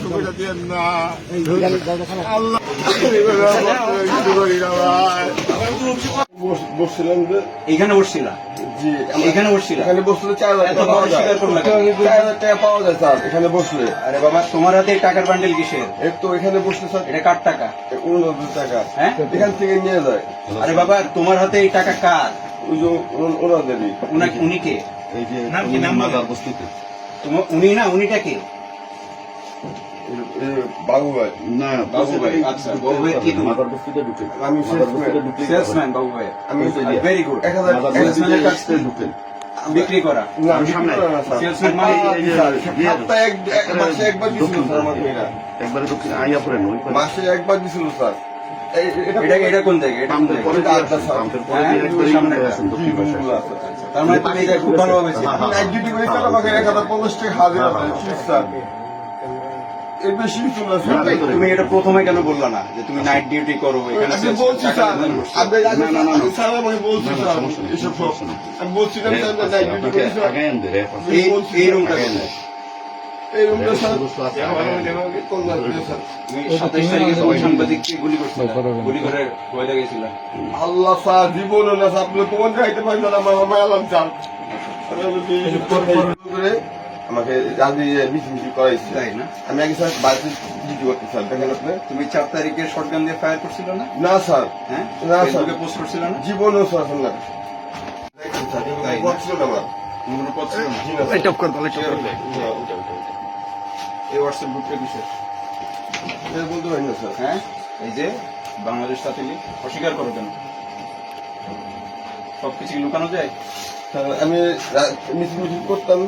করে না আল্লাহ বসছিলাম এখানে বসলে চার হাজার টাকা পাওয়া যায় স্যার। এখানে আরে বাবা তোমার হাতে এই টাকার বান্ডেল কিসের? এর তো এখানে বসলে স্যার। এটা কার টাকা? উননব্বই টাকা? হ্যাঁ? এখান থেকে নিয়ে যায়। আরে বাবা তোমার হাতে এই টাকা কার? ওই যে ওনাদেরই। উনি কে? এই যে নাম কি, নাম মাদার তোমার উনি না উনিটা কে? বাবু ভাই না বাবু ভাই, আচ্ছা, বাবু ভাই কি মাদার বস্তিতে ঢুকে। আমি মাদার বস্তিতে salesman। ঢুকে সেলসম্যান বাবু ভাই আমি ভেরি গুড এক হাজার মাদার এক বস্তিতে হাজার কাজ আসতে ঢুকেন বিক্রি করা। না সামনে। সেলসম্যান মানে সপ্তাহে এক এক মাসে একবার দিছিল স্যার আমার মেয়েরা একবারে দক্ষিণ আইয়া পড়েন ওই মাসে একবার দিছিল স্যার। এটা কোন জায়গা এটা কোন হ্যাঁ, ইয়ে জিনিসগুলো আছে। তার মানে তুমি খুব ভালোভাবে। হ্যাঁ, হ্যাঁ। ডিউটি করে আমাকে এক হাজার পঞ্চাশ টাকা হাজিরা স্যার। এর বেশি তুমি এটা প্রথমে কেন বললা না যে তুমি নাইট ডিউটি করো এখানে আমি বলছি স্যার না, না, না। স্যার স্যার এসব স্যার নাইট ডিউটি করি এই এই রুমটা এই রুমটা স্যার সাতাইশ তারিখে সবাই সাংবাদিককে গুলি করছিল গুলি করে হয়ে গেছিল আল্লাহ স্যার জীবন না স্যার আপনি কোন খাইতে আমার স্যার করে আমাকে রাজি মিছি মিছি করাইছে। তাই না? আমি আগে স্যার বাড়িতে ডিউটি করতে স্যার। দেখেন আপনি তুমি চার তারিখে শটগান দিয়ে ফায়ার করছিল না? না স্যার। হ্যাঁ? না, স্যার। পোস্ট করছিল না? জীবনও স্যার না? স্যার। এই হোয়াটসঅ্যাপ গ্রুপটা কিসের বলতে পারি না হ্যাঁ? এই যে বাংলাদেশ সাথীলি অস্বীকার করো কেন? সবকিছু লুকানো যায়? আমি রা- মিছিল মিছিল করতাম।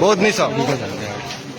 বহুত নিছ।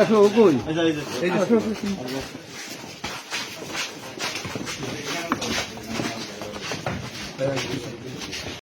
আসো কই আসো